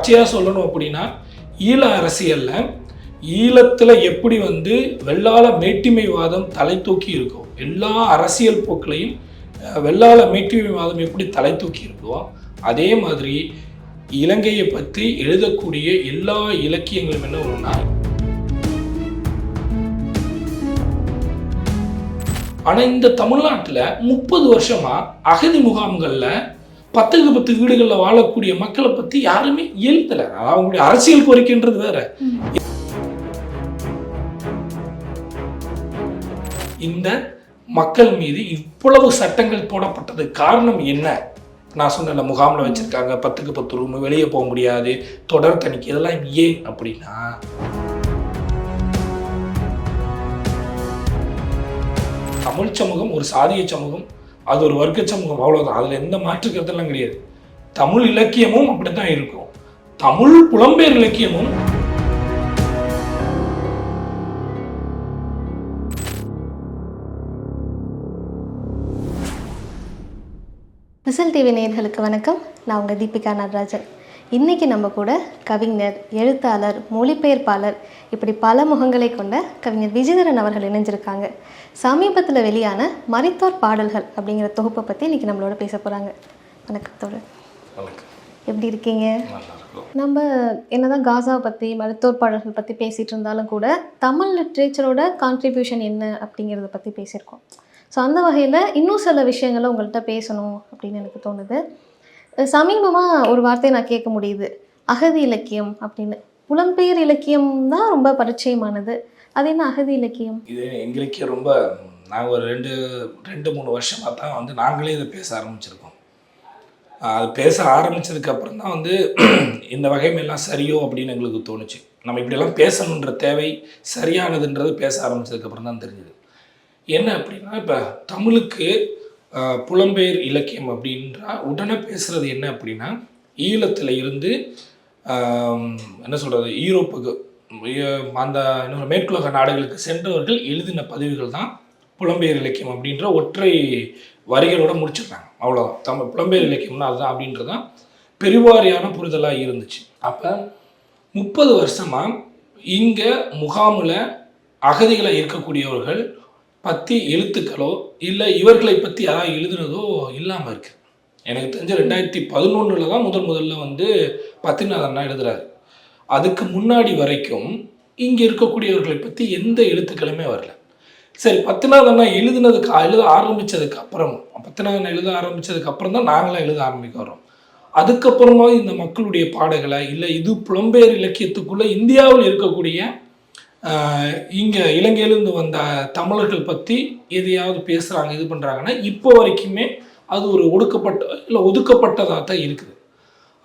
பச்சையாக சொல்லணும் அப்படின்னா ஈழ அரசியலில் ஈழத்தில் எப்படி வந்து வெள்ளாள மேட்டிமைவாதம் தலை தூக்கி இருக்கோ எல்லா அரசியல் போக்களையும் வெள்ளாள மேட்டிமைவாதம் எப்படி தலை தூக்கி இருக்கோ அதே மாதிரி இலங்கையை பற்றி எழுதக்கூடிய எல்லா இலக்கியங்களும் என்ன ஒன்றா ஆனால் இந்த தமிழ்நாட்டில் முப்பது வருஷமாக அகதி முகாம்களில் பத்துக்கு பத்து வீடுகளில் வாழக்கூடிய மக்களை பற்றி யாருமே எழுதலை அவங்களுடைய அரசியல் கோரிக்கைன்றது வேற. இந்த மக்கள் மீது இவ்வளவு சட்டங்கள் போடப்பட்டது காரணம் என்ன? நான் சொன்ன முகாமில் வச்சிருக்காங்க. பத்துக்கு பத்து ரூம் வெளியே போக முடியாது. தொடர் தணிக்கை இதெல்லாம் ஏன் அப்படின்னா தமிழ் சமூகம் ஒரு சாதிய சமூகம் அது ஒரு வர்க்க சமூகம் அவ்வளோதான் அதில் எந்த மாற்று கருத்தெல்லாம் கிடையாது. தமிழ் இலக்கியமும் அப்படித்தான் இருக்கும். தமிழ் புலம்பெயர் இலக்கியமும் விசில் டிவி நேர்களுக்கு வணக்கம். நான் உங்கள் தீபிகா நடராஜன். இன்றைக்கி நம்ம கூட கவிஞர் எழுத்தாளர் மொழிபெயர்ப்பாளர் இப்படி பல முகங்களை கொண்ட கவிஞர் விஜயதரன் அவர்கள் இணைஞ்சிருக்காங்க. சமீபத்தில் வெளியான மரித்தோர் பாடல்கள் அப்படிங்கிற தொகுப்பை பற்றி இன்றைக்கி நம்மளோட பேச போகிறாங்க வணக்கத்தோடு எப்படி இருக்கீங்க? நம்ம என்னதான் காசாவை பற்றி மருத்துவர் பாடல்கள் பற்றி பேசிகிட்டு இருந்தாலும் கூட தமிழ் லிட்ரேச்சரோட கான்ட்ரிபியூஷன் என்ன அப்படிங்கிறத பற்றி பேசியிருக்கோம். ஸோ அந்த வகையில் இன்னும் சில விஷயங்களை உங்கள்கிட்ட பேசணும் அப்படின்னு எனக்கு தோணுது. சமீபமாக ஒரு வார்த்தையை நான் கேட்க முடியுது. அகதி இலக்கியம் அப்படின்னு. புலம்பெயர் இலக்கியம் தான் ரொம்ப பரிச்சயமானது. அது என்ன அகதி இலக்கியம்? இது எங்களுக்கே ரொம்ப நாங்கள் ஒரு ரெண்டு ரெண்டு மூணு வருஷமாக தான் வந்து நாங்களே இதை பேச ஆரம்பிச்சிருக்கோம். அது பேச ஆரம்பித்ததுக்கப்புறம் தான் வந்து இந்த வகைமையெல்லாம் சரியோ அப்படின்னு எங்களுக்கு தோணுச்சு. நம்ம இப்படியெல்லாம் பேசணுன்ற தேவை சரியானதுன்றது பேச ஆரம்பித்ததுக்கப்புறம் தான் தெரிஞ்சுது. என்ன அப்படின்னா இப்போ தமிழுக்கு புலம்பெயர் இலக்கியம் அப்படின்றா உடனே பேசுறது என்ன அப்படின்னா ஈழத்தில் இருந்து என்ன சொல்கிறது ஈரோப்புக்கு அந்த இன்னொரு மேற்குலக நாடுகளுக்கு சென்றவர்கள் எழுதின பதிவுகள் தான் புலம்பெயர் இலக்கியம் அப்படின்ற ஒற்றை வரிகளோட முடிச்சிடுறாங்க அவ்வளோதான் தமிழ் புலம்பெயர் இலக்கியம்னா அதுதான் அப்படின்றதான் பெருவாரியான புரிதலாக இருந்துச்சு. அப்போ முப்பது வருஷமாக இங்கே முகாமில் அகதிகளை இருக்கக்கூடியவர்கள் பற்றி எழுத்துக்களோ இல்லை இவர்களை பற்றி யாராவது எழுதுனதோ இல்லாமல் இருக்குது எனக்கு தெரிஞ்ச ரெண்டாயிரத்தி பதினொன்றில் தான் முதல் முதல்ல வந்து பத்திரிநாதன்னா எழுதுறாரு. அதுக்கு முன்னாடி வரைக்கும் இங்கே இருக்கக்கூடியவர்களை பற்றி எந்த எழுத்துக்களுமே வரல. சரி பத்தினாதன்னா எழுதுனதுக்கு எழுத ஆரம்பித்ததுக்கு அப்புறம் பத்திநாதன் எழுத ஆரம்பித்ததுக்கு அப்புறம் தான் நாங்களாம் எழுத ஆரம்பிக்க வரோம் அதுக்கப்புறமா இந்த மக்களுடைய பாடல்களை இல்லை இது புலம்பெயர் இலக்கியத்துக்குள்ளே இந்தியாவில் இருக்கக்கூடிய இங்கே இங்க இலங்கையிலிருந்து வந்த தமிழர்கள் பற்றி எதையாவது பேசுகிறாங்க இது பண்ணுறாங்கன்னா இப்போ வரைக்குமே அது ஒரு ஒடுக்கப்பட்ட இல்லை ஒதுக்கப்பட்டதாக தான் இருக்குது.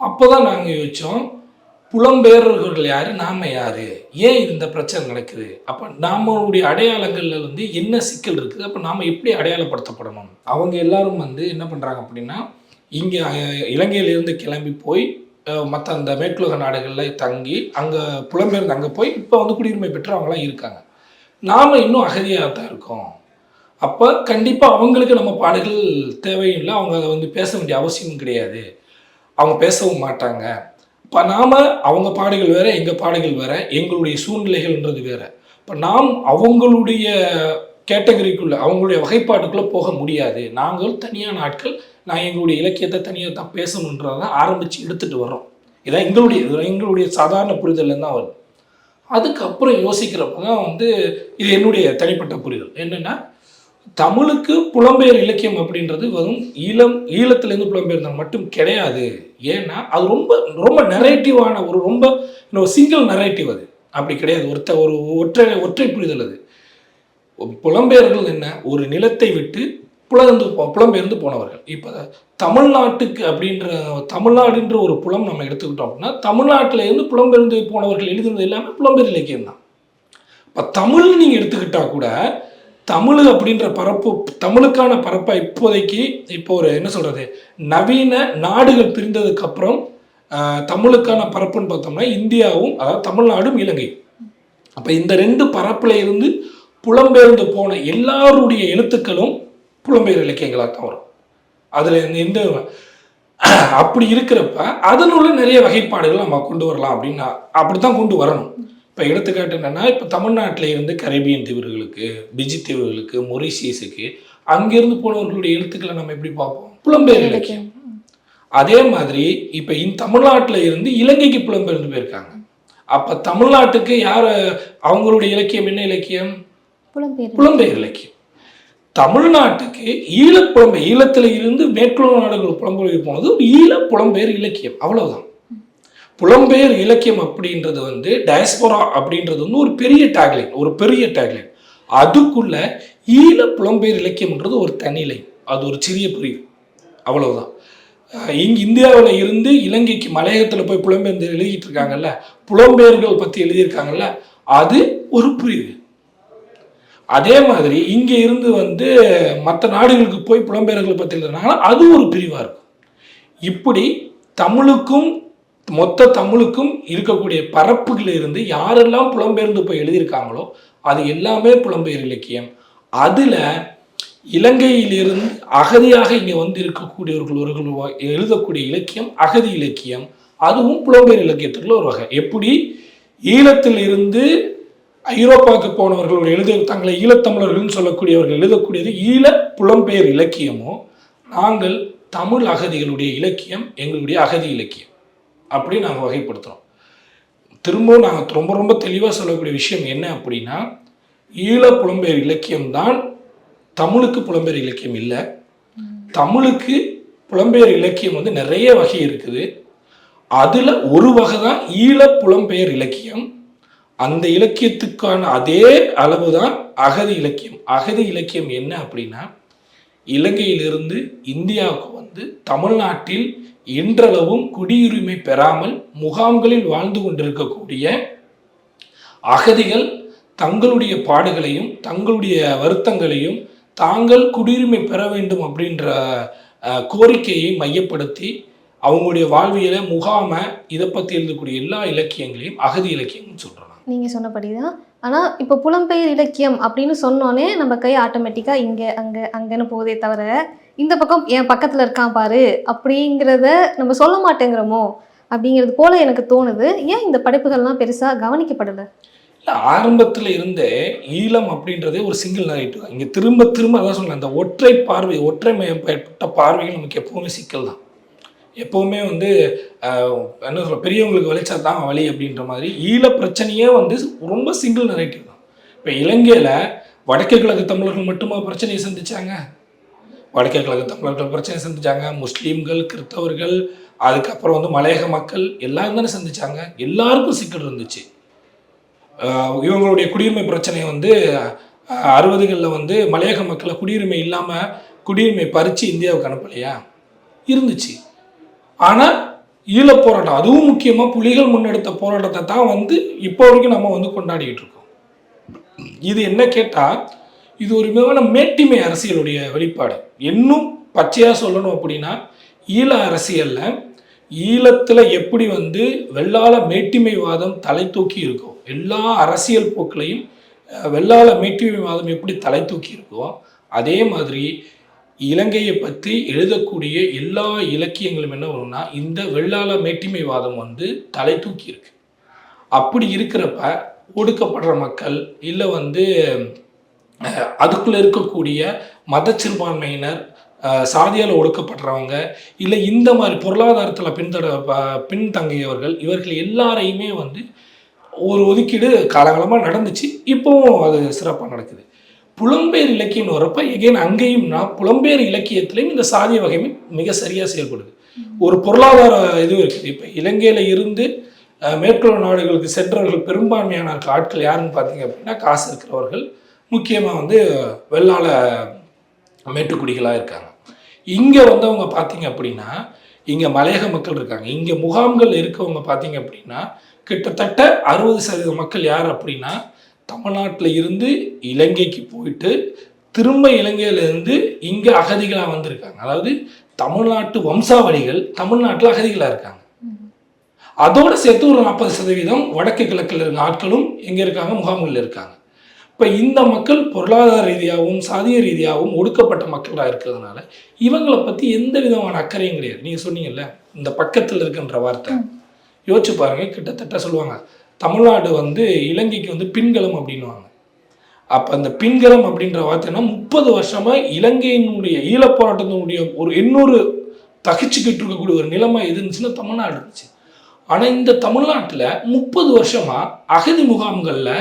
அப்போ தான் நாங்கள் யோசிச்சோம் புலம்பெயர்வர்கள் யார்? நாம யார்? ஏன் இந்த பிரச்சனை நடக்குது? அப்போ நம்மளுடைய அடையாளங்களில் வந்து என்ன சிக்கல் இருக்குது? அப்போ நாம் எப்படி அடையாளப்படுத்தப்படணும்? அவங்க எல்லாரும் வந்து என்ன பண்ணுறாங்க அப்படின்னா இங்கே இலங்கையிலிருந்து கிளம்பி போய் மற்ற அந்த மேற்குலக நாடுகளில் தங்கி அங்கே புலம்பெயர்ந்து அங்கே போய் இப்போ வந்து குடியுரிமை பெற்றவங்களாம் இருக்காங்க. நாம் இன்னும் அகதியாக தான் இருக்கோம். அப்போ கண்டிப்பாக அவங்களுக்கு நம்ம பாடல்கள் இல்லை அவங்க அதை வந்து பேச வேண்டிய அவசியமும் கிடையாது. அவங்க பேசவும் மாட்டாங்க. இப்போ நாம் அவங்க பாடுகள் வேறு எங்கள் பாடுகள் வேறு எங்களுடைய சூழ்நிலைகள்ன்றது வேறு. இப்போ நாம் அவங்களுடைய கேட்டகரிக்குள்ளே அவங்களுடைய வகைப்பாட்டுக்குள்ளே போக முடியாது. நாங்கள் தனியான ஆட்கள் நான் எங்களுடைய இலக்கியத்தை தனியாக தான் பேசணுன்றதை ஆரம்பித்து எடுத்துகிட்டு வர்றோம். இதான் எங்களுடைய எங்களுடைய சாதாரண புரிதல்ல தான் வரும் அதுக்கப்புறம் யோசிக்கிறப்ப தான் வந்து இது என்னுடைய தனிப்பட்ட புரிதல். என்னென்னா தமிழுக்கு புலம்பெயர் இலக்கியம் அப்படின்றது வெறும் ஈழம் ஈழத்துலேருந்து புலம்பெயர்ந்தால் மட்டும் கிடையாது. ஏன்னா அது ரொம்ப ரொம்ப நெரேட்டிவான ஒரு ரொம்ப சிங்கிள் நெரேட்டிவ் அது. அப்படி கிடையாது. ஒருத்த ஒரு ஒற்றை ஒற்றை புரிதல் அது. புலம்பெயர்கள் என்ன? ஒரு நிலத்தை விட்டு புலந்து போ- புலம்பெயர்ந்து போனவர்கள். இப்போ தமிழ்நாட்டுக்கு அப்படின்ற தமிழ்நாடுன்ற ஒரு புலம் நம்ம எடுத்துக்கிட்டோம் அப்படின்னா தமிழ்நாட்டிலேருந்து புலம்பெயர்ந்து போனவர்கள் எழுதுனது எல்லாமே புலம்பெயர் இலக்கியம் தான் இப்போ தமிழ் நீங்கள் எடுத்துக்கிட்டால் கூட தமிழ் அப்படின்ற பரப்பு தமிழுக்கான பரப்பை இப்போதைக்கு இப்போ ஒரு என்ன சொல்கிறது நவீன நாடுகள் பிரிந்ததுக்கு அப்புறம் தமிழுக்கான பரப்புன்னு பார்த்தோம்னா இந்தியாவும் அதாவது தமிழ்நாடும் இலங்கை. அப்போ இந்த ரெண்டு பரப்பில் இருந்து புலம்பெயர்ந்து போன எல்லாருடைய எழுத்துக்களும் புலம்பெயர் இலக்கியங்களாக தான் வரும். அதில் எந்த அப்படி இருக்கிறப்ப அதனுள்ள நிறைய வகைப்பாடுகள் நம்ம கொண்டு வரலாம் அப்படின்னா அப்படி தான் கொண்டு வரணும். இப்போ எடுத்துக்காட்டு என்னன்னா இப்போ தமிழ்நாட்டில் இருந்து கரேபியன் தீவுகளுக்கு பிஜி தீவுகளுக்கு மொரிஷியஸுக்கு அங்கிருந்து போனவர்களுடைய எழுத்துக்களை நம்ம எப்படி பார்ப்போம்? புலம்பெயர் இலக்கியம். அதே மாதிரி இப்போ இந்த தமிழ்நாட்டில் இருந்து இலங்கைக்கு புலம்பெயர்ந்து போயிருக்காங்க. அப்போ தமிழ்நாட்டுக்கு யார் அவங்களுடைய இலக்கியம் என்ன இலக்கியம்? புலம்பெயர் இலக்கியம். தமிழ்நாட்டுக்கு ஈழ புலம்பெயர் ஈழத்தில் இருந்து மேற்குலக நாடுகள் புலம்பெயர் போனது ஈழ புலம்பெயர் இலக்கியம். அவ்வளவுதான். புலம்பெயர் இலக்கியம் அப்படின்றது வந்து டயஸ்போரா அப்படின்றது வந்து ஒரு பெரிய டேக்லைன் ஒரு பெரிய டேக்லைன் அதுக்குள்ள ஈழ புலம்பெயர் இலக்கியம்ன்றது ஒரு தனிலை அது ஒரு சிறிய பிரிவு. அவ்வளவுதான். இங்கே இந்தியாவில் இருந்து இலங்கைக்கு மலையகத்தில் போய் புலம்பெயர்ந்து எழுதிட்டு இருக்காங்கல்ல புலம்பெயர்கள் பற்றி எழுதியிருக்காங்கல்ல அது ஒரு பிரிவு. அதே மாதிரி இங்க இருந்து வந்து மற்ற நாடுகளுக்கு போய் புலம்பெயர்களை பற்றி எழுதுனாங்கன்னா அது ஒரு பிரிவா இருக்கும். இப்படி தமிழுக்கும் மொத்த தமிழுக்கும் இருக்கக்கூடிய பரப்புகள் இருந்து யாரெல்லாம் புலம்பெயர்ந்து போய் எழுதியிருக்காங்களோ அது எல்லாமே புலம்பெயர் இலக்கியம். அதில் இலங்கையிலிருந்து அகதியாக இங்கே வந்து இருக்கக்கூடியவர்கள் ஒரு எழுதக்கூடிய இலக்கியம் அகதி இலக்கியம். அதுவும் புலம்பெயர் இலக்கியத்துக்குள்ள ஒரு வகை. எப்படி? ஈழத்தில் இருந்து ஐரோப்பாவுக்கு போனவர்கள் எழுத தங்களை ஈழத்தமிழர்கள்னு சொல்லக்கூடியவர்கள் எழுதக்கூடியது ஈழ புலம்பெயர் இலக்கியமோ நாங்கள் தமிழ் அகதிகளுடைய இலக்கியம் எங்களுடைய அகதி இலக்கியம். அப்படி நாங்கள் வகைப்படுத்துகிறோம் திரும்பவும் நாங்கள் ரொம்ப ரொம்ப தெளிவாக சொல்லக்கூடிய விஷயம் என்ன அப்படின்னா ஈழ புலம்பெயர் இலக்கியம் தான் தமிழுக்கு புலம்பெயர் இலக்கியம் இல்லை. தமிழுக்கு புலம்பெயர் இலக்கியம் வந்து நிறைய வகை இருக்குது. அதில் ஒரு வகை தான் ஈழ புலம்பெயர் இலக்கியம். அந்த இலக்கியத்துக்கான அதே அளவு தான் அகதி இலக்கியம். அகதி இலக்கியம் என்ன அப்படின்னா இலங்கையிலிருந்து இந்தியாவுக்கு வந்து தமிழ்நாட்டில் இன்றளவும் குடியுரிமை பெறாமல் முகாம்களில் வாழ்ந்து கொண்டிருக்கக்கூடிய அகதிகள் தங்களுடைய பாடுகளையும் தங்களுடைய வருத்தங்களையும் தாங்கள் குடியுரிமை பெற வேண்டும் அப்படின்ற கோரிக்கையை மையப்படுத்தி அவங்களுடைய வாழ்வியலை முகாம இதை பற்றி எழுதக்கூடிய எல்லா இலக்கியங்களையும் அகதி இலக்கியம்னு சொல்கிறோம் நீங்கள் சொன்னபடி தான் ஆனால் இப்போ புலம்பெயர் இலக்கியம் அப்படின்னு சொன்னோன்னே நம்ம கை ஆட்டோமேட்டிக்காக இங்கே அங்கே அங்கேன்னு போதே தவிர இந்த பக்கம் என் பக்கத்தில் இருக்கான் பாரு அப்படிங்கிறத நம்ம சொல்ல மாட்டேங்கிறோமோ? அப்படிங்கிறது போல எனக்கு தோணுது. ஏன் இந்த படைப்புகள்லாம் பெருசாக கவனிக்கப்படலை? இல்லை ஆரம்பத்தில் இருந்தே ஈழம் அப்படின்றதே ஒரு சிங்கிள் நரேட்டிவ் தான். இங்கே திரும்ப திரும்ப அதான் சொல்லலாம் அந்த ஒற்றை பார்வை ஒற்றை மயப்பட்ட பார்வைகள் நமக்கு எப்போவுமே சிக்கல் தான். எப்போவுமே வந்து என்ன சொல்ல பெரியவங்களுக்கு விளைச்சா தான் வழி அப்படின்ற மாதிரி ஈழ பிரச்சனையே வந்து ரொம்ப சிங்கிள் நரேட்டிவ் தான். இப்போ இலங்கையில் வடக்கு கிழக்கு தமிழர்கள் மட்டுமா பிரச்சனையை சந்திச்சாங்க? வடக்கே கிழக்கு தமிழர்கள் பிரச்சனை சந்திச்சாங்க. முஸ்லீம்கள் கிறிஸ்தவர்கள் அதுக்கப்புறம் வந்து மலையக மக்கள் எல்லாரும் தானே சந்திச்சாங்க. எல்லாருக்கும் சிக்கல் இருந்துச்சு. இவங்களுடைய குடியுரிமை பிரச்சனை வந்து அறுபதுகளில் வந்து மலையக மக்களை குடியுரிமை இல்லாமல் குடியுரிமை பறித்து இந்தியாவுக்கு அனுப்பலையா? இருந்துச்சு. ஆனால் ஈழப் போராட்டம் அதுவும் முக்கியமாக புலிகள் முன்னெடுத்த போராட்டத்தை தான் வந்து இப்போ வரைக்கும் நம்ம வந்து கொண்டாடிக்கிட்டு இருக்கோம். இது என்ன கேட்டால் இது ஒரு விதமான மேட்டிமை அரசியலுடைய வெளிப்பாடு. இன்னும் பச்சையாக சொல்லணும் அப்படின்னா ஈழ அரசியலில் ஈழத்தில் எப்படி வந்து வெள்ளாள மேட்டிமைவாதம் தலை தூக்கி இருக்கோ எல்லா அரசியல் போக்களையும் வெள்ளாள மேட்டிமைவாதம் எப்படி தலை தூக்கி இருக்கோ அதே மாதிரி இலங்கையை பற்றி எழுதக்கூடிய எல்லா இலக்கியங்களும் என்ன வரும்னா இந்த வெள்ளாள மேட்டிமைவாதம் வந்து தலை தூக்கி இருக்கு. அப்படி இருக்கிறப்ப ஒடுக்கப்படுற மக்கள் இல்லை வந்து அதுக்குள்ள இருக்கக்கூடிய மத சிறுபான்மையினர் அஹ், சாதியால் ஒடுக்கப்படுறவங்க இல்லை இந்த மாதிரி பொருளாதாரத்தில் பின்தட பின்தங்கியவர்கள் இவர்கள் எல்லாரையுமே வந்து ஒரு ஒதுக்கீடு காலகாலமாக நடந்துச்சு. இப்போவும் அது சிறப்பாக நடக்குது. புலம்பெயர் இலக்கியம்னு வரப்ப எகைன் அங்கேயும்னா புலம்பெயர் இலக்கியத்திலையும் இந்த சாதிய வகைமை மிக சரியாக செயல்படுது. ஒரு பொருளாதார இது இருக்குது. இப்போ இலங்கையில் இருந்து மேற்குள்ள நாடுகளுக்கு சென்றவர்கள் பெரும்பான்மையான ஆட்கள் யாருன்னு பார்த்தீங்க அப்படின்னா காசு இருக்கிறவர்கள். முக்கியமாக வந்து வெள்ளாள மேட்டுக்குடிகளாக இருக்காங்க. இங்கே வந்தவங்க பார்த்தீங்க அப்படின்னா இங்கே மலையக மக்கள் இருக்காங்க. இங்கே முகாம்கள் இருக்கவங்க பார்த்தீங்க அப்படின்னா கிட்டத்தட்ட அறுபது சதவீத மக்கள் யார் அப்படின்னா தமிழ்நாட்டில் இருந்து இலங்கைக்கு போயிட்டு திரும்ப இலங்கையிலேருந்து இங்கே அகதிகளாக வந்திருக்காங்க. அதாவது தமிழ்நாட்டு வம்சாவளிகள் தமிழ்நாட்டில் அகதிகளாக இருக்காங்க. அதோடு சேர்த்து ஒரு நாற்பது சதவீதம் வடக்கு கிழக்கில் இருக்க ஆட்களும் எங்கே இருக்காங்க முகாம்களில் இருக்காங்க. இப்போ இந்த மக்கள் பொருளாதார ரீதியாகவும் சாதிய ரீதியாகவும் ஒடுக்கப்பட்ட மக்களாக இருக்கிறதுனால இவங்களை பற்றி எந்த விதமான அக்கறையும் கிடையாது. நீங்கள் சொன்னீங்கல்ல இந்த பக்கத்தில் இருக்குன்ற வார்த்தை. யோசிச்சு பாருங்க கிட்டத்தட்ட சொல்லுவாங்க தமிழ்நாடு வந்து இலங்கைக்கு வந்து பின்கலம் அப்படின்னுவாங்க. அப்போ அந்த பின்கலம் அப்படின்ற வார்த்தைன்னா முப்பது வருஷமா இலங்கையினுடைய ஈழப் போராட்டத்தினுடைய ஒரு எண்ணூறு தகிச்சுக்கிட்டு இருக்கக்கூடிய ஒரு நிலைமை எது இருந்துச்சுன்னா தமிழ்நாடு இருந்துச்சு. ஆனால் இந்த தமிழ்நாட்டில் முப்பது வருஷமா அகதி முகாம்களில்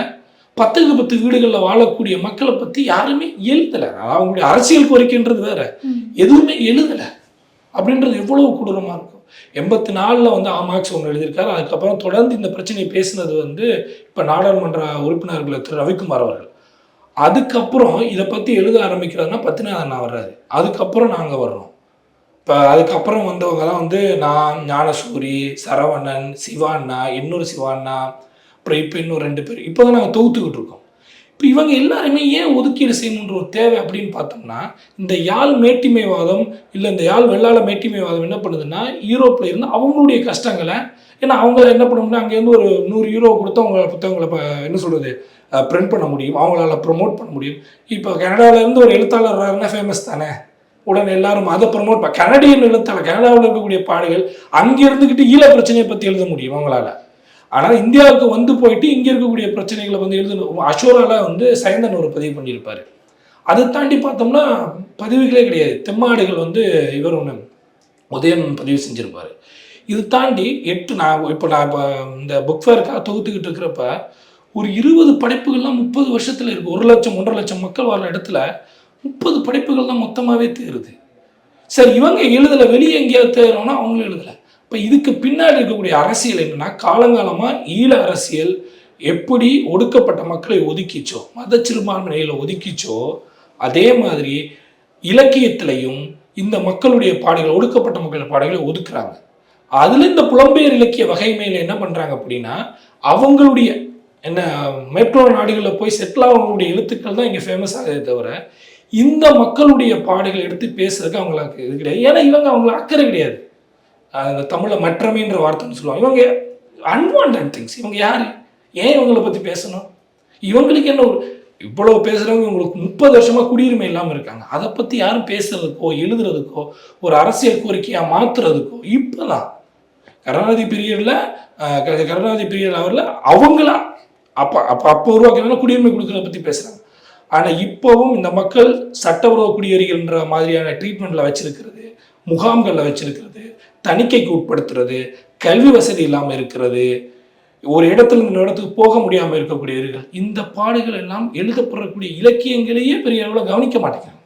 பத்துக்கு பத்து வீடுகளில் வாழக்கூடிய மக்களை பற்றி யாருமே எழுதலை. அவங்களுடைய அரசியல் கோரிக்கைன்றது வேற. எதுவுமே எழுதலை. அப்படின்றது எவ்வளவு கொடூரமாக இருக்கும். எண்பத்தி நாலில் வந்து ஆமாக்ஸ் ஒன்று எழுதியிருக்காரு. அதுக்கப்புறம் தொடர்ந்து இந்த பிரச்சனையை பேசினது வந்து இப்போ நாடாளுமன்ற உறுப்பினர்கள் திரு. ரவிக்குமார் அவர்கள். அதுக்கப்புறம் இதை பற்றி எழுத ஆரம்பிக்கிறாருன்னா பத்தினாதன் வர்றாரு. அதுக்கப்புறம் நாங்கள் வர்றோம். இப்போ அதுக்கப்புறம் வந்தவங்க தான் வந்து நான் ஞானசூரி சரவணன் சிவாண்ணா இன்னொரு சிவாண்ணா அப்புறம் இப்போ இன்னும் ரெண்டு பேர். இப்போ தான் நாங்கள் தொகுத்துக்கிட்டு இருக்கோம். இப்போ இவங்க எல்லாருமே ஏன் ஒதுக்கீடு செய்யணுன்ற ஒரு தேவை அப்படின்னு பார்த்தோம்னா இந்த யாழ் மேட்டிமைவாதம் இல்லை இந்த யாழ் வெள்ளாள மேட்டிமைவாதம் என்ன பண்ணுதுன்னா யூரோப்பில் இருந்து அவங்களுடைய கஷ்டங்களை ஏன்னா அவங்க என்ன பண்ணணும்னா அங்கேருந்து ஒரு நூறு யூரோ கொடுத்து அவங்க புத்தகங்களை என்ன சொல்கிறது பிரிண்ட் பண்ண முடியும். அவங்களால ப்ரொமோட் பண்ண முடியும். இப்போ கனடாவிலேருந்து இருந்து ஒரு எழுத்தாளர் வர்றாருன்னா ஃபேமஸ் தானே. உடனே எல்லாரும் அதை ப்ரொமோட் பண்ண கனடியன் எழுத்தாளர் கனடாவில் இருக்கக்கூடிய பாடுகள் அங்கே இருந்துக்கிட்டு ஈழ பிரச்சனையை பற்றி எழுத முடியும் அவங்களால. ஆனால் இந்தியாவுக்கு வந்து போயிட்டு இங்கே இருக்கக்கூடிய பிரச்சனைகளை வந்து எழுதணும். அஷோரால வந்து சயந்தன் ஒரு பதிவு பண்ணியிருப்பார். அதை தாண்டி பார்த்தோம்னா பதிவுகளே கிடையாது. தெம்மாடுகள் வந்து இவர் ஒன்று உதயன் பதிவு செஞ்சுருப்பார். இது தாண்டி எட்டு நான் இப்போ நான் இப்போ இந்த புக் ஃபேருக்காக தொகுத்துக்கிட்டு இருக்கிறப்ப ஒரு இருபது படைப்புகள்லாம் முப்பது வருஷத்தில் இருக்குது ஒரு லட்சம் ஒன்றரை லட்சம் மக்கள் வர இடத்துல முப்பது படைப்புகள் தான் மொத்தமாகவே தேருது. சரி இவங்க எழுதலை. வெளியே எங்கேயாவது தேரணும்னா அவங்களும் எழுதலை. இப்போ இதுக்கு பின்னாடி இருக்கக்கூடிய அரசியல் என்னன்னா காலங்காலமாக ஈழ அரசியல் எப்படி ஒடுக்கப்பட்ட மக்களை ஒதுக்கிச்சோ மத சிறுபான்மையில ஒதுக்கிச்சோ அதே மாதிரி இலக்கியத்திலையும் இந்த மக்களுடைய பாடல்கள் ஒடுக்கப்பட்ட மக்களுடைய பாடல்களை ஒதுக்குறாங்க. அதுல இந்த புலம்பெயர் இலக்கிய வகை மேலே என்ன பண்றாங்க அப்படின்னா அவங்களுடைய என்ன மேற்கோ நாடுகளில் போய் செட்டில் ஆகவங்களுடைய எழுத்துக்கள் தான் இங்கே ஃபேமஸ் ஆகுதே தவிர இந்த மக்களுடைய பாடல்கள் எடுத்து பேசுறதுக்கு அவங்களுக்கு இது கிடையாது. ஏன்னா இவங்க அவங்களுக்கு அக்கறை கிடையாது. இந்த தமிழில் மற்றமைன்ற வார்த்தைன்னு சொல்லுவாங்க. இவங்க அன்வான்ட் திங்ஸ் இவங்க யார்? ஏன் இவங்களை பற்றி பேசணும்? இவங்களுக்கு என்ன ஒரு இவ்வளோ பேசுகிறவங்க இவங்களுக்கு முப்பது வருஷமாக குடியுரிமை இல்லாமல் இருக்காங்க. அதை பற்றி யாரும் பேசுறதுக்கோ எழுதுறதுக்கோ ஒரு அரசியல் கோரிக்கையாக மாற்றுறதுக்கோ இப்போ தான் கருணாநிதி பீரியடில் கருணாநிதி பீரியட் அவரில் அவங்களா அப்போ அப்போ அப்போ உருவாக்கினால குடியுரிமை கொடுக்குறத பற்றி பேசுகிறாங்க ஆனால் இப்போவும் இந்த மக்கள் சட்டவிரோத குடியேறிகள்ன்ற மாதிரியான ட்ரீட்மெண்ட்டில் வச்சிருக்கிறது முகாம்களில் வச்சிருக்கிறது தணிக்கைக்கு உட்படுத்துறது கல்வி வசதி இல்லாமல் இருக்கிறது ஒரு இடத்துல இன்னொரு இடத்துக்கு போக முடியாமல் இருக்கக்கூடியவர்கள் இந்த பாடுகள் எல்லாம் எழுதப்படக்கூடிய இலக்கியங்களையே பெரிய அளவில் கவனிக்க மாட்டேங்கிறாங்க.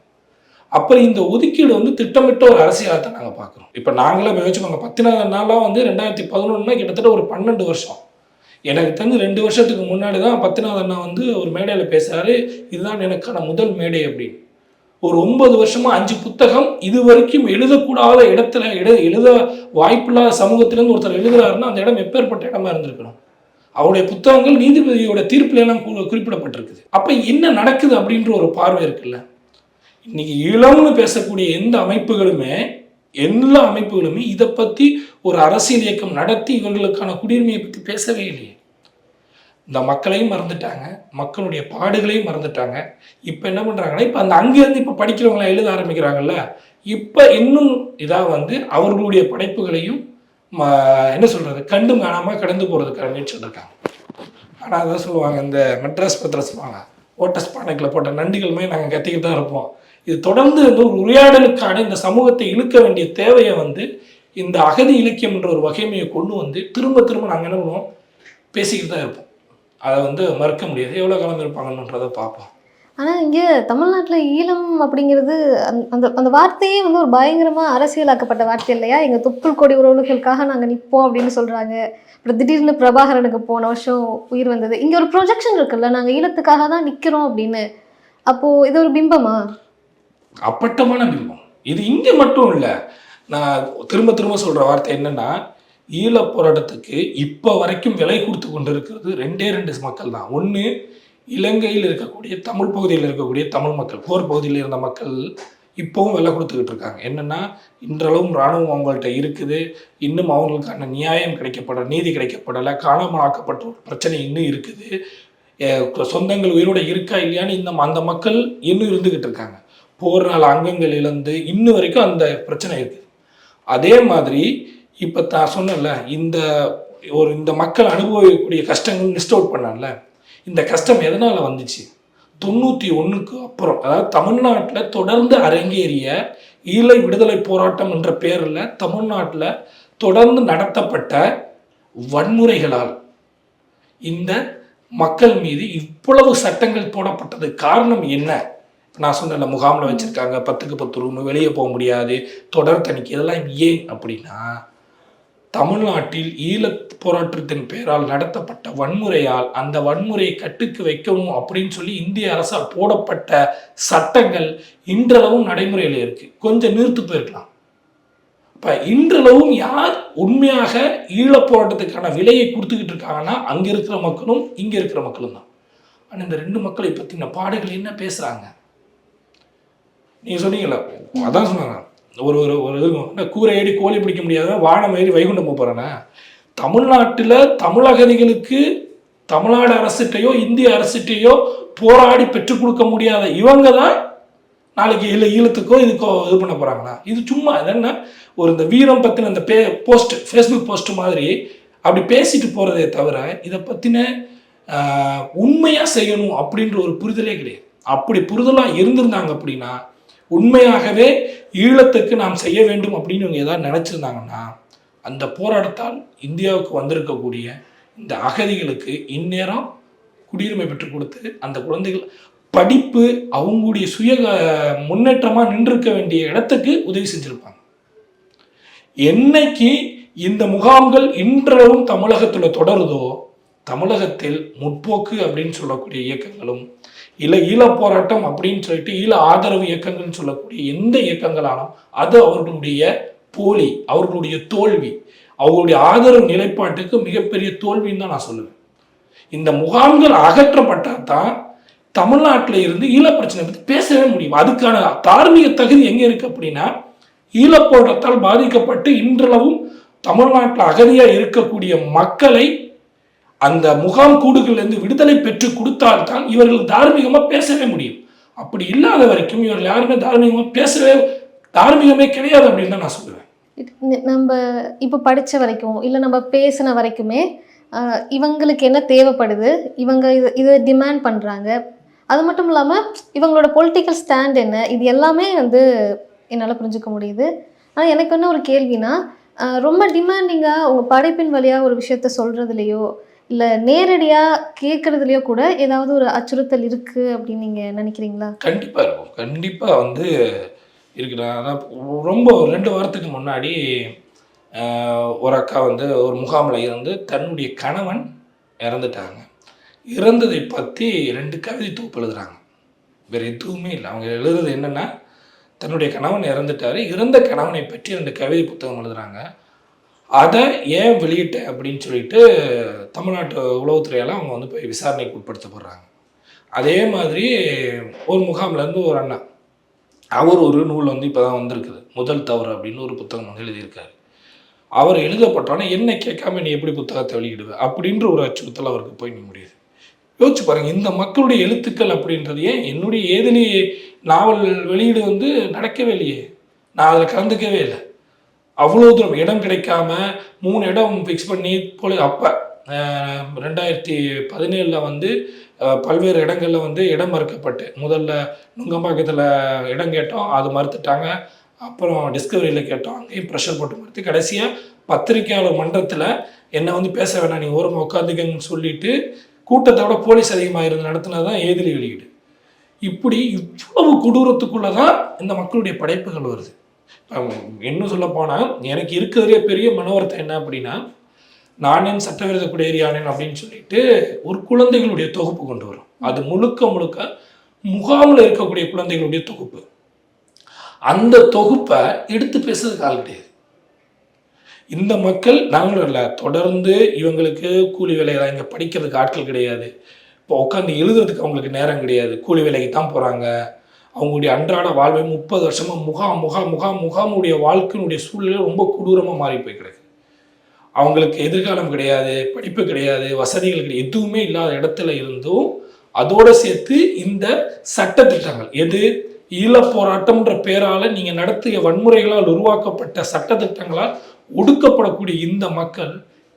அப்புறம் இந்த ஒதுக்கீடு வந்து திட்டமிட்ட ஒரு அரசியலாக நாங்கள் பார்க்குறோம். இப்போ நாங்களே யோசிச்சுக்கோங்க பத்தினாவது நாளாக வந்து ரெண்டாயிரத்தி பதினொன்றுனா கிட்டத்தட்ட ஒரு பன்னெண்டு வருஷம். எனக்கு தெரிஞ்சு ரெண்டு வருஷத்துக்கு முன்னாடி தான் பத்தினாவது அண்ணா வந்து ஒரு மேடையில் பேசுகிறாரு இதுதான் எனக்கான முதல் மேடை அப்படின்னு. ஒரு ஒன்பது வருஷமா அஞ்சு புத்தகம் இது வரைக்கும் எழுதக்கூடாத இடத்துல எழு எழுத வாய்ப்பில்லாத சமூகத்திலேருந்து ஒருத்தர் எழுதுறாருன்னா அந்த இடம் எப்பேற்பட்ட இடமா இருந்திருக்கணும். அவருடைய புத்தகங்கள் நீதிபதியோட தீர்ப்புல எல்லாம் குறிப்பிடப்பட்டிருக்குது. அப்ப என்ன நடக்குது அப்படின்ற ஒரு பார்வை இருக்குல்ல. இன்னைக்கு இளம்னு பேசக்கூடிய எந்த அமைப்புகளுமே எல்லா அமைப்புகளுமே இதை பத்தி ஒரு அரசியல் இயக்கம் நடத்தி இவர்களுக்கான குடியுரிமையை பத்தி பேசவே இல்லையே. இந்த மக்களையும் மறந்துட்டாங்க மக்களுடைய பாடுகளையும் மறந்துட்டாங்க. இப்போ என்ன பண்ணுறாங்கன்னா இப்போ அந்த அங்கேருந்து இப்போ படிக்கிறவங்களாம் எழுத ஆரம்பிக்கிறாங்கல்ல இப்போ இன்னும் இதாக வந்து அவர்களுடைய படைப்புகளையும் ம- என்ன சொல்கிறது கண்டு காணாமல் கடந்து போகிறதுக்கான முயற்சி ஆனால் அதான் சொல்லுவாங்க இந்த மெட்ராஸ் பத்திரம் சொல்லுவாங்க ஓட்டஸ் பானைக்கில் போட்ட நண்டுகள் மாதிரி நாங்கள் கத்திக்கிட்டு தான் இருப்போம். இது தொடர்ந்து வந்து ஒரு உரையாடலுக்கான இந்த சமூகத்தை இழுக்க வேண்டிய தேவையை வந்து இந்த அகதி இலக்கியம்ன்ற ஒரு வகைமையை கொண்டு வந்து திரும்ப திரும்ப நாங்கள் என்ன பண்ணுவோம் பேசிக்கிட்டு தான் இருப்போம். அதை வந்து மறுக்க முடியாது. எவ்வளோ காலம் இருப்பாங்கன்றதை பார்ப்போம். ஆனால் இங்கே தமிழ்நாட்டில் ஈழம் அப்படிங்கிறது அந்த அந்த அந்த வார்த்தையே வந்து ஒரு பயங்கரமாக அரசியலாக்கப்பட்ட வார்த்தை இல்லையா? எங்கள் தொப்புள் கொடி உறவுகளுக்காக நாங்கள் நிற்போம் அப்படின்னு சொல்கிறாங்க அப்புறம் திடீர்னு பிரபாகரனுக்கு போன வருஷம் உயிர் வந்தது. இங்கே ஒரு ப்ரொஜெக்ஷன் இருக்குல்ல நாங்கள் ஈழத்துக்காக தான் நிற்கிறோம் அப்படின்னு. அப்போது இது ஒரு பிம்பமா? அப்பட்டமான பிம்பம். இது இங்கே மட்டும் இல்லை. நான் திரும்ப திரும்ப சொல்கிற வார்த்தை என்னன்னா ஈழப் போராட்டத்துக்கு இப்போ வரைக்கும் விலை கொடுத்து கொண்டு இருக்கிறது ரெண்டே ரெண்டு மக்கள் தான். ஒன்று இலங்கையில் இருக்கக்கூடிய தமிழ் பகுதியில் இருக்கக்கூடிய தமிழ் மக்கள் போர் பகுதியில் இருந்த மக்கள் இப்போவும் விலை கொடுத்துக்கிட்டு இருக்காங்க. என்னென்னா இன்றளவும் இராணுவம் அவங்கள்ட்ட இருக்குது. இன்னும் அவங்களுக்கான நியாயம் கிடைக்கப்பட நீதி கிடைக்கப்படலை. காணாமலாக்கப்பட்ட ஒரு பிரச்சனை இன்னும் இருக்குது. சொந்தங்கள் உயிரோட இருக்கா இல்லையான்னு இந்த அந்த மக்கள் இன்னும் இருந்துக்கிட்டு இருக்காங்க. போர்னால் அங்கங்கள் இழந்து இன்னும் வரைக்கும் அந்த பிரச்சனை இருக்குது. அதே மாதிரி இப்போ தான் சொன்னேன்ல இந்த ஒரு இந்த மக்கள் அனுபவிக்கக்கூடிய கஷ்டங்கள் லிஸ்ட் அவுட் பண்ணல இந்த கஷ்டம் எதனால் வந்துச்சு? தொண்ணூற்றி ஒன்றுக்கு அப்புறம் அதாவது தமிழ்நாட்டில் தொடர்ந்து அரங்கேறிய ஈழ விடுதலை போராட்டம் என்ற பேரில் தமிழ்நாட்டில் தொடர்ந்து நடத்தப்பட்ட வன்முறைகளால் இந்த மக்கள் மீது இவ்வளவு சட்டங்கள் போடப்பட்டது காரணம் என்ன? இப்ப நான் சொன்ன முகாமில் வச்சுருக்காங்க பத்துக்கு பத்து ரூம் வெளியே போக முடியாது தொடர் தணிக்கை இதெல்லாம் ஏன் அப்படின்னா தமிழ்நாட்டில் ஈழத் போராட்டத்தின் பெயரால் நடத்தப்பட்ட வன்முறையால் அந்த வன்முறையை கட்டுக்கு வைக்கணும் அப்படின்னு சொல்லி இந்திய அரசால் போடப்பட்ட சட்டங்கள் இன்றளவும் நடைமுறையில் இருக்கு. கொஞ்சம் நிறுத்து போயிருக்கலாம். இப்போ இன்றளவும் யார் உண்மையாக ஈழப் போராட்டத்துக்கான விலையை கொடுத்துக்கிட்டு இருக்காங்கன்னா அங்கே இருக்கிற மக்களும் இங்கே இருக்கிற மக்களும் தான். ஆனால் இந்த ரெண்டு மக்களை பற்றின பாடுகள் என்ன பேசுகிறாங்க நீங்கள் சொன்னீங்களா அதான் சொன்னாங்க. ஒரு ஒரு ஒரு இதுக்கும் கூரை ஏறி கோழி பிடிக்க முடியாத வானம் ஏறி வைகுண்டம் போகிறானே தமிழ்நாட்டில் தமிழகதிகளுக்கு தமிழ்நாடு அரசுகிட்டையோ இந்திய அரசுகிட்டையோ போராடி பெற்றுக் கொடுக்க முடியாத இவங்க தான் நாளைக்கு இல்லை ஈழத்துக்கோ இதுக்கோ இது பண்ண போகிறாங்களா இது சும்மா என்ன? ஒரு இந்த வீரம் பற்றின அந்த பே போஸ்ட் ஃபேஸ்புக் போஸ்ட் மாதிரி அப்படி பேசிட்டு போகிறதே தவிர இதை பற்றின உண்மையாக செய்யணும் அப்படின்ற ஒரு புரிதலே கிடையாது. அப்படி புரிதலாக இருந்திருந்தாங்க அப்படின்னா உண்மையாகவே ஈழத்துக்கு நாம் செய்ய வேண்டும் அப்படின்னு இவங்க ஏதாவது நினச்சிருந்தாங்கன்னா அந்த போராட்டத்தால் இந்தியாவுக்கு வந்திருக்கக்கூடிய இந்த அகதிகளுக்கு இந்நேரம் குடியுரிமை பெற்றுக் கொடுத்து அந்த குழந்தைகள் படிப்பு அவங்களுடைய சுய முன்னேற்றமாக நின்றிருக்க வேண்டிய இடத்துக்கு உதவி செஞ்சுருப்பாங்க. என்னைக்கு இந்த முகாம்கள் இன்றளவும் தமிழகத்தில் தொடருதோ தமிழகத்தில் முற்போக்கு அப்படின்னு சொல்லக்கூடிய இயக்கங்களும் இல்லை ஈழ போராட்டம் அப்படின்னு சொல்லிட்டு ஈழ ஆதரவு இயக்கங்கள்னு சொல்லக்கூடிய எந்த இயக்கங்களாலும் அது அவர்களுடைய போலி அவர்களுடைய தோல்வி. அவர்களுடைய ஆதரவு நிலைப்பாட்டுக்கு மிகப்பெரிய தோல்வின்னு தான் நான் சொல்லுவேன். இந்த முகாம்கள் அகற்றப்பட்டால் தான் தமிழ்நாட்டில் இருந்து ஈழ பிரச்சனை பற்றி பேசவே முடியும். அதுக்கான தார்மீக தகுதி எங்கே இருக்கு அப்படின்னா ஈழப்போராட்டத்தால் பாதிக்கப்பட்டு இன்றளவும் தமிழ்நாட்டில் அகதியாக இருக்கக்கூடிய மக்களை அந்த முகாம் கூடுகளிலிருந்து விடுதலை பெற்று கொடுத்தால்தான் இவர்கள் தார்மீகமாக பேசவே முடியும். அப்படி இல்லாத வரைக்கும் இவர்கள் யாருமே தார்மீகமாக பேசவே தார்மீகமே கிடையாது அப்படின்னு தான் நான் சொல்லுவேன். நம்ம இப்போ படிச்ச வரைக்கும் இல்லை நம்ம பேசின வரைக்குமே இவங்களுக்கு என்ன தேவைப்படுது? இவங்க இது இதை டிமாண்ட் பண்ணுறாங்க அது மட்டும் இல்லாமல் இவங்களோட பொலிட்டிக்கல் ஸ்டாண்ட் என்ன? இது எல்லாமே வந்து என்னால் புரிஞ்சுக்க முடியுது. ஆனால் எனக்கு என்ன ஒரு கேள்வினா ரொம்ப டிமாண்டிங்காக உங்கள் படைப்பின் வழியாக ஒரு விஷயத்த சொல்கிறதுலையோ இல்லை நேரடியாக கேட்குறதுலையோ கூட ஏதாவது ஒரு அச்சுறுத்தல் இருக்குது அப்படின்னு நீங்கள் நினைக்கிறீங்களா? கண்டிப்பாக இருக்கும். கண்டிப்பாக வந்து இருக்குடா அதான் ரொம்ப ரெண்டு வாரத்துக்கு முன்னாடி ஒரு அக்கா வந்து ஒரு முகாமில் இருந்து தன்னுடைய கணவன் இறந்துட்டாங்க. இறந்ததை பற்றி ரெண்டு கவிதை தொகுப்பு எழுதுறாங்க. வேறு எதுவுமே இல்லை. அவங்க எழுதுறது என்னென்னா தன்னுடைய கணவன் இறந்துட்டாரு. இறந்த கணவனை பற்றி ரெண்டு கவிதை புத்தகம் எழுதுறாங்க. அதை ஏன் வெளியிட்டேன் அப்படின்னு சொல்லிட்டு தமிழ்நாட்டு உளவுத்துறையெல்லாம் அவங்க வந்து போய் விசாரணைக்கு உட்படுத்தப்படுறாங்க அதே மாதிரி ஒரு முகாம்லேருந்து ஒரு அண்ணா. அவர் ஒரு நூல் வந்து இப்போ தான் வந்திருக்குது. முதல் தவறு அப்படின்னு ஒரு புத்தகம் வந்து எழுதியிருக்காரு. அவர் எழுதப்பட்டோன்னே என்ன கேட்காம நீ எப்படி புத்தகத்தை வெளியிடுவ? அப்படின்ற ஒரு அச்சுறுத்தல் அவருக்கு போய் நீ முடியுது யோசிச்சு பாருங்கள் இந்த மக்களுடைய எழுத்துக்கள் அப்படின்றது ஏன் என்னுடைய ஏதிலி நாவல் வெளியீடு வந்து நடக்கவே இல்லையே? நான் அதில் கலந்துக்கவே இல்லை. அவ்வளோ தூரம் இடம் கிடைக்காம மூணு இடம் ஃபிக்ஸ் பண்ணி போல அப்போ ரெண்டாயிரத்தி பதினேழில் வந்து பல்வேறு இடங்களில் வந்து இடம் மறுக்கப்பட்டு. முதல்ல நுங்கம்பாக்கத்தில் இடம் கேட்டோம் அது மறுத்துட்டாங்க. அப்புறம் டிஸ்கவரியில் கேட்டோம் அங்கேயும் ப்ரெஷர் போட்டு மறுத்து. கடைசியாக பத்திரிக்கையாளர் மன்றத்தில் என்னை வந்து பேச வேணாம் நீங்கள் ஓரமாக உட்காந்துக்கங்கன்னு சொல்லிட்டு கூட்டத்தோட போலீஸ் அதிகமாக இருந்து நடத்தினா தான் ஏதிரி வெளியீடு. இப்படி இவ்வளவு கொடூரத்துக்குள்ளே தான் இந்த மக்களுடைய படைப்புகள் வருது. இன்னும் சொல்லப்போனால் எனக்கு இருக்கிறதுலே பெரிய மனோரத்தை என்ன அப்படின்னா நானேன் சட்டவிரோத குடியேறியானேன் அப்படின்னு சொல்லிட்டு ஒரு குழந்தைகளுடைய தொகுப்பு கொண்டு வரும். அது முழுக்க முழுக்க முகாமில் இருக்கக்கூடிய குழந்தைகளுடைய தொகுப்பு. அந்த தொகுப்பை எடுத்து பேசுறதுக்கு ஆள் கிடையாது. இந்த மக்கள் நாங்களும் இல்லை தொடர்ந்து இவங்களுக்கு கூலி வேலை இங்கே படிக்கிறதுக்கு ஆட்கள் கிடையாது. இப்போ உட்காந்து எழுதுறதுக்கு அவங்களுக்கு நேரம் கிடையாது. கூலி வேலைக்கு தான் போகிறாங்க அவங்களுடைய அன்றாட வாழ்வை முப்பது வருஷமாக முகாம் முகாம் முகாம் முகாமுடைய வாழ்க்கையினுடைய சூழ்நிலை ரொம்ப கொடூரமாக மாறி போய் கிடக்கு. அவங்களுக்கு எதிர்காலம் கிடையாது படிப்பு கிடையாது வசதிகள் கிடையாது எதுவுமே இல்லாத இடத்துல இருந்தும் அதோடு சேர்த்து இந்த சட்ட திட்டங்கள் எது? ஈழப் போராட்டம்ன்ற பேரால நீங்கள் நடத்திய வன்முறைகளால் உருவாக்கப்பட்ட சட்ட திட்டங்களால் ஒடுக்கப்படக்கூடிய இந்த மக்கள்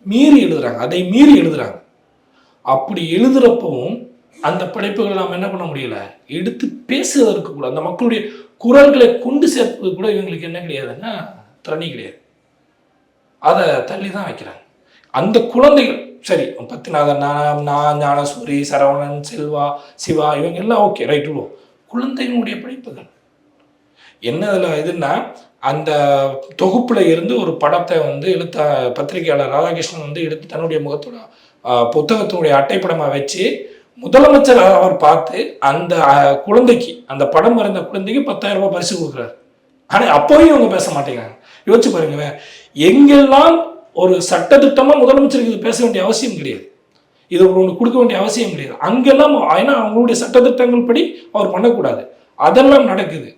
மீறி எழுதுறாங்க அதை மீறி எழுதுறாங்க. அப்படி எழுதுறப்பவும் அந்த படைப்புகளை நாம் என்ன பண்ண முடியல? எடுத்து பேசுவதற்கு கூட அந்த மக்களுடைய குரல்களை கொண்டு சேர்ப்பது கூட இவங்களுக்கு என்ன கிடையாதுன்னா திறனி கிடையாது. அதை தள்ளி தான் வைக்கிறாங்க. அந்த குழந்தைகள் சரி பத்திநாதன் நான் நான் ஞானசூரி சரவணன் செல்வா சிவா இவங்க எல்லாம் ஓகே ரைட் விடுவோம் குழந்தைகளுடைய படைப்புகள். என்ன இதில் இதுன்னா அந்த தொகுப்பில் இருந்து ஒரு படத்தை வந்து எழுத்த பத்திரிகையாளர் ராதாகிருஷ்ணன் வந்து எடுத்து தன்னுடைய முகத்தோட புத்தகத்தினுடைய அட்டைப்படமாக வச்சு முதலமைச்சர் அவர் பார்த்து அந்த குழந்தைக்கு அந்த படம் வரைந்த குழந்தைக்கு பத்தாயிரம் ரூபாய் பரிசு கொடுக்குறாரு. ஆனால் அப்போயும் இவங்க பேச மாட்டேங்கிறாங்க. யோசிச்சு பாருங்க எங்கெல்லாம் ஒரு சட்டத்திட்டமாக முதலமைச்சருக்கு இது பேச வேண்டிய அவசியம் கிடையாது. இது ஒன்று கொடுக்க வேண்டிய அவசியம் கிடையாது. அங்கெல்லாம் ஏன்னா அவங்களுடைய சட்டத்திட்டங்கள் படி அவர் பண்ணக்கூடாது. அதெல்லாம் நடக்குது.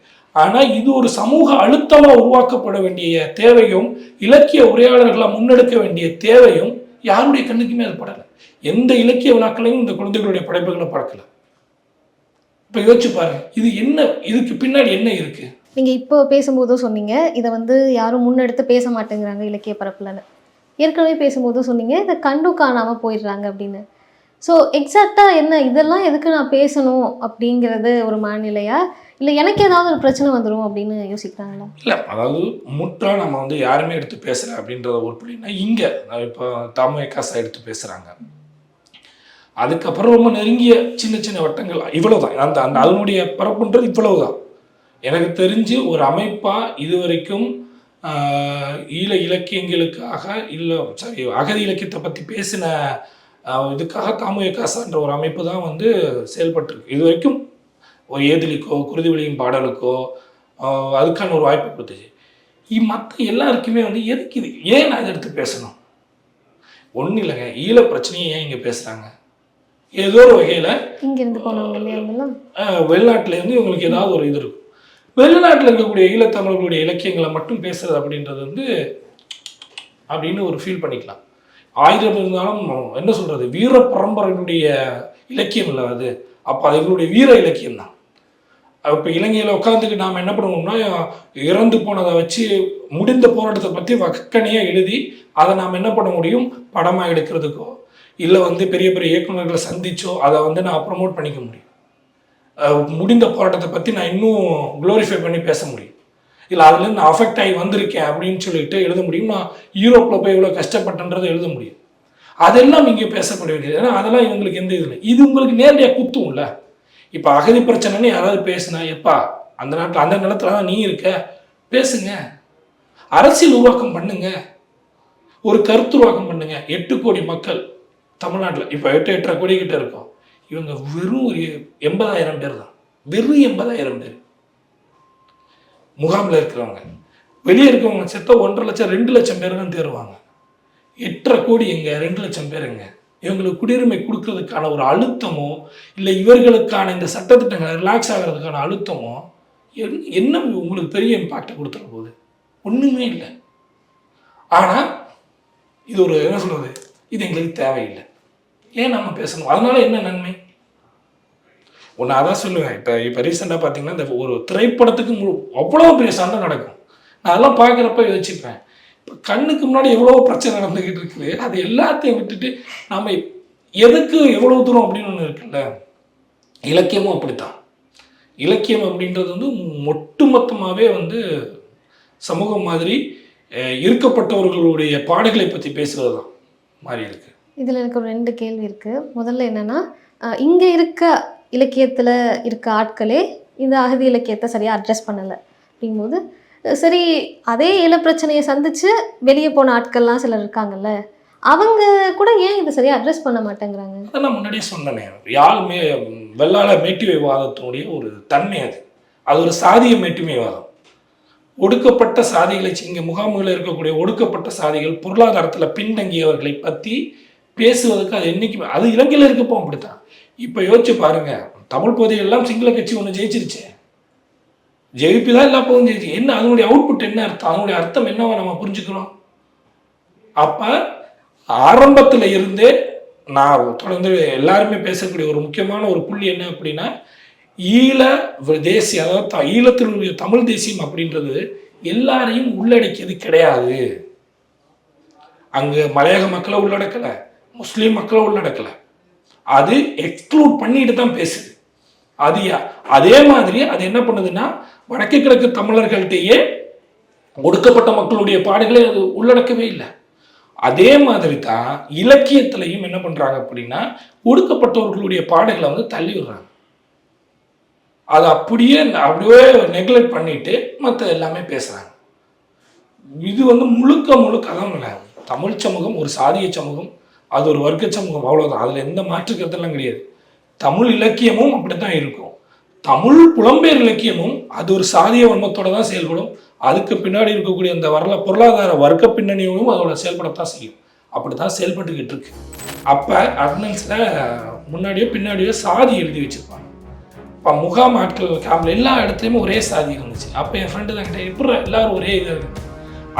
ஆனால் இது ஒரு சமூக அழுத்தமாக உருவாக்கப்பட வேண்டிய தேவையும் இலக்கிய உரையாடல்களை முன்னெடுக்க வேண்டிய தேவையும் யாருடைய கண்ணுக்குமே அது படலை. எந்த இலக்கிய விழாக்களையும் இந்த குழந்தைகளுடைய படைப்புகளை பறக்கல. இப்ப யோசிச்சு பாருங்க இது என்ன இதுக்கு பின்னாடி என்ன இருக்கு? நீங்க இப்போ பேசும்போதும் சொன்னீங்க இதை வந்து யாரும் முன்னெடுத்து பேச மாட்டேங்கிறாங்க இலக்கிய பரப்புலன்னு. ஏற்கனவே பேசும்போதும் சொன்னீங்க இதை கண்டு காணாம போயிடுறாங்க அப்படின்னு. ஸோ எக்ஸாக்டா என்ன இதெல்லாம் எதுக்கு நான் பேசணும் அப்படிங்கிறது ஒரு மனநிலையா? இல்லை எனக்கு ஏதாவது ஒரு பிரச்சனை வந்துடும் அப்படின்னு யோசிக்கிறாங்களா? இல்லை அதாவது முற்றா நம்ம வந்து யாருமே எடுத்து பேசல அப்படின்றத உருப்படினா இங்கே இப்போ தாமரை காசா எடுத்து பேசுகிறாங்க அதுக்கப்புறம் ரொம்ப நெருங்கிய சின்ன சின்ன வட்டங்கள் இவ்வளவுதான். அந்த அந்த அதனுடைய பரப்புன்றது இவ்வளவுதான். எனக்கு தெரிஞ்சு ஒரு அமைப்பாக இதுவரைக்கும் வரைக்கும் ஈழ இலக்கியங்களுக்காக இல்லை சாரி அகதி இலக்கியத்தை பற்றி பேசின இதுக்காக தாமுய காசான்ற ஒரு அமைப்பு தான் வந்து செயல்பட்டிருக்கு. இது வரைக்கும் ஒரு ஏதிலிக்கோ குருதிவெளியின் பாடலுக்கோ அதுக்கான ஒரு வாய்ப்பு கொடுத்துச்சு. மற்ற எல்லாருக்குமே வந்து எதுக்கு இது? ஏன் நான் இதை எடுத்து பேசணும்? ஒன்றும் இல்லைங்க. ஈழ பிரச்சனையை ஏன் இங்கே பேசுகிறாங்க ஏதோ ஒரு வகையில் இங்கிருந்து போனவங்க இல்லையா இவங்கெல்லாம் வெளிநாட்டுல இருந்து இவங்களுக்கு ஏதாவது ஒரு இது இருக்கும். வெளிநாட்டில் இருக்கக்கூடிய ஈழத்தமிழர்களுடைய இலக்கியங்களை மட்டும் பேசுறது அப்படின்றது வந்து அப்படின்னு ஒரு ஃபீல் பண்ணிக்கலாம். ஆயிரம் இருந்தாலும் என்ன சொல்றது வீர பரம்பரையினுடைய இலக்கியம் இல்லை அது. அப்போ அது எங்களுடைய வீர இலக்கியம் தான். இப்போ இலங்கையில் உட்காந்துட்டு நாம் என்ன பண்ணுவோம்னா இறந்து போனதை வச்சு முடிந்த போராட்டத்தை பற்றி வக்கனையாக எழுதி அதை நாம் என்ன பண்ண முடியும்? படமாக எடுக்கிறதுக்கோ இல்லை வந்து பெரிய பெரிய இயக்குநர்களை சந்திச்சோ அதை வந்து நான் ப்ரமோட் பண்ணிக்க முடியும். முடிந்த போராட்டத்தை பற்றி நான் இன்னும் க்ளோரிஃபை பண்ணி பேச முடியும். இல்லை அதுலேருந்து நான் அஃபெக்ட் ஆகி வந்திருக்கேன் அப்படின்னு சொல்லிட்டு எழுத முடியும். நான் யூரோப்பில் போய் இவ்வளோ கஷ்டப்பட்டேன்றதை எழுத முடியும். அதெல்லாம் இங்கே பேசப்பட வேண்டியது ஏன்னா அதெல்லாம் இவங்களுக்கு எந்த இது இல்லை. இது உங்களுக்கு நேரடியாக குத்தும்ல. இப்போ அகதி பிரச்சனைன்னு யாராவது பேசுனா எப்பா அந்த நாட்டில் அந்த நிலத்துல தான் நீ இருக்க? பேசுங்க. அரசியல் உருவாக்கம் பண்ணுங்க. ஒரு கருத்துருவாக்கம் பண்ணுங்க. எட்டு கோடி மக்கள் தமிழ்நாட்டில். இப்போ எட்டு எட்டரை கோடி கிட்ட இருக்கும். இவங்க வெறும் ஒரு எண்பதாயிரம் பேர் தான். வெறும் எண்பதாயிரம் பேர். முகாமில் இருக்கிறவங்க. வெளியே இருக்கவங்க செத்த ஒன்றரை லட்சம் ரெண்டு லட்சம் பேர் தான் தேருவாங்க. எட்டரை கோடி எங்க? ரெண்டு லட்சம் பேர் எங்க? இவங்களுக்கு குடியுரிமை கொடுக்கறதுக்கான ஒரு அழுத்தமோ இல்லை இவர்களுக்கான இந்த சட்டத்திட்டங்கள் ரிலாக்ஸ் ஆகிறதுக்கான அழுத்தமோ என்ன- என்ன உங்களுக்கு பெரிய இம்பாக்டை கொடுத்துட போகுது? ஒன்றுமே இல்லை. ஆனால் இது ஒரு என்ன சொல்கிறது இது எங்களுக்கு தேவையில்லை. ஏன் நம்ம பேசணும்? அதனால என்ன நன்மை? ஒன்று அதான் சொல்லுவேன். இப்போ இப்போ ரீசெண்டாக பார்த்தீங்கன்னா இந்த ஒரு திரைப்படத்துக்கு முழு அவ்வளோ பெரிய சண்டை நடக்கும். நான் அதெல்லாம் பார்க்குறப்ப யோசிச்சுப்பேன் இப்போ கண்ணுக்கு முன்னாடி எவ்வளோ பிரச்சனை நடந்துக்கிட்டு இருக்குது அது எல்லாத்தையும் விட்டுட்டு நாம் எதுக்கு எவ்வளோ தூரம் அப்படின்னு ஒன்று இருக்குல்ல? இலக்கியமும் அப்படித்தான். இலக்கியம் அப்படின்றது வந்து ஒட்டுமொத்தமாகவே வந்து சமூகம் மாதிரி இருக்கப்பட்டவர்களுடைய பாடுகளை பற்றி பேசுகிறது தான் மாறி இருக்குது இதில் எனக்கு ஒரு ரெண்டு கேள்வி இருக்குது முதல்ல என்னென்னா இங்கே இருக்க இலக்கியத்தில் இருக்க ஆட்களே இந்த அகதி இலக்கியத்தை சரியாக அட்ரஸ் பண்ணலை. அப்படிங்கும்போது சரி அதே இல பிரச்சனையை சந்தித்து வெளியே போன ஆட்கள்லாம் சிலர் இருக்காங்கல்ல அவங்க கூட ஏன் இதை சரியாக அட்ரஸ் பண்ண மாட்டேங்கிறாங்க? நான் முன்னாடியே சொன்னேனே. யாருமே மே வெள்ளாள ஒரு தன்மை அது. அது ஒரு சாதிய மேட்டிமைவாதம் ஒடுக்கப்பட்ட சாதிகளை இங்கே முகாம்களில் இருக்கக்கூடிய ஒடுக்கப்பட்ட சாதிகள் பொருளாதாரத்தில் பின்தங்கியவர்களை பற்றி பேசுவதற்கு அது என்றைக்குமே அது இலங்கையில் இருக்கப்போ அப்படித்தான். இப்போ யோசிச்சு பாருங்க தமிழ் பகுதிகளெல்லாம் சிங்கள கட்சி ஒன்று ஜெயிச்சிருச்சு. ஜெயிப்பு தான் எல்லா பகுதியும் ஜெயிச்சு. என்ன அதனுடைய அவுட்புட் என்ன அர்த்தம்? அதனுடைய அர்த்தம் என்னவா நம்ம புரிஞ்சுக்கிறோம்? அப்போ ஆரம்பத்தில் இருந்தே நான் தொடர்ந்து எல்லாருமே பேசக்கூடிய ஒரு முக்கியமான ஒரு புள்ளி என்ன அப்படின்னா ஈழ தேசிய அதாவது ஈழத்தினுடைய தமிழ் தேசியம் அப்படின்றது எல்லாரையும் உள்ளடக்கியது கிடையாது. அங்கே மலையக மக்களை உள்ளடக்கலை. முஸ்லீம் மக்களை உள்ளடக்கலை அது எக்ஸ்க்ளூட் பண்ணிட்டு தான் பேசுது. அது அதே மாதிரி அது என்ன பண்ணுதுன்னா வடக்கு கிழக்கு தமிழர்கள்ட்டையே ஒடுக்கப்பட்ட மக்களுடைய பாடுகளை அது உள்ளடக்கவே இல்லை. அதே மாதிரி தான் இலக்கியத்திலையும் என்ன பண்ணுறாங்க அப்படின்னா ஒடுக்கப்பட்டவர்களுடைய பாடுகளை வந்து தள்ளி விடுறாங்க. அதை அப்படியே அப்படியே நெக்லெக்ட் பண்ணிட்டு மற்ற எல்லாமே பேசுகிறாங்க இது வந்து முழுக்க முழுக்க அதான் இல்லை தமிழ் சமூகம் ஒரு சாதிய சமூகம் அது ஒரு வர்க்க சமூகம் அவ்வளோதான் அதில் எந்த மாற்று கருத்தெல்லாம் கிடையாது. தமிழ் இலக்கியமும் அப்படி தான் இருக்கும். தமிழ் புலம்பெயர் இலக்கியமும் அது ஒரு சாதிய வன்மத்தோட தான் செயல்படும். அதுக்கு பின்னாடி இருக்கக்கூடிய அந்த வரல பொருளாதார வர்க்க பின்னணியும் அதோட செயல்படத்தான் செய்யும். அப்படி தான் செயல்பட்டுக்கிட்டு இருக்கு. அப்போ அட்னன்ஸ்ல முன்னாடியோ பின்னாடியோ சாதி எழுதி வச்சிருப்பாங்க. இப்போ முகாம் ஆட்கள் கேம்பில் எல்லா இடத்துலையுமே ஒரே சாதி இருந்துச்சு. அப்போ என் ஃப்ரெண்டு தான் கிட்ட எப்படி எல்லாரும் ஒரே இதாக இருக்கு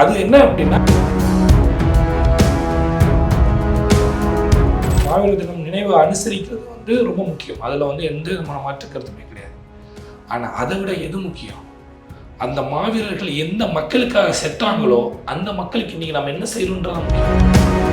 அது என்ன அப்படின்னா மாவீர தினம் நினைவு அனுசரிக்கிறது வந்து ரொம்ப முக்கியம். அதில் வந்து எந்த விதமான மாற்று கருத்துமே கிடையாது. ஆனால் அதை விட எது முக்கியம்? அந்த மாவீரர்கள் எந்த மக்களுக்காக செத்தாங்களோ அந்த மக்களுக்கு இன்னைக்கு நம்ம என்ன செய்யணுன்றதான் முக்கியம்.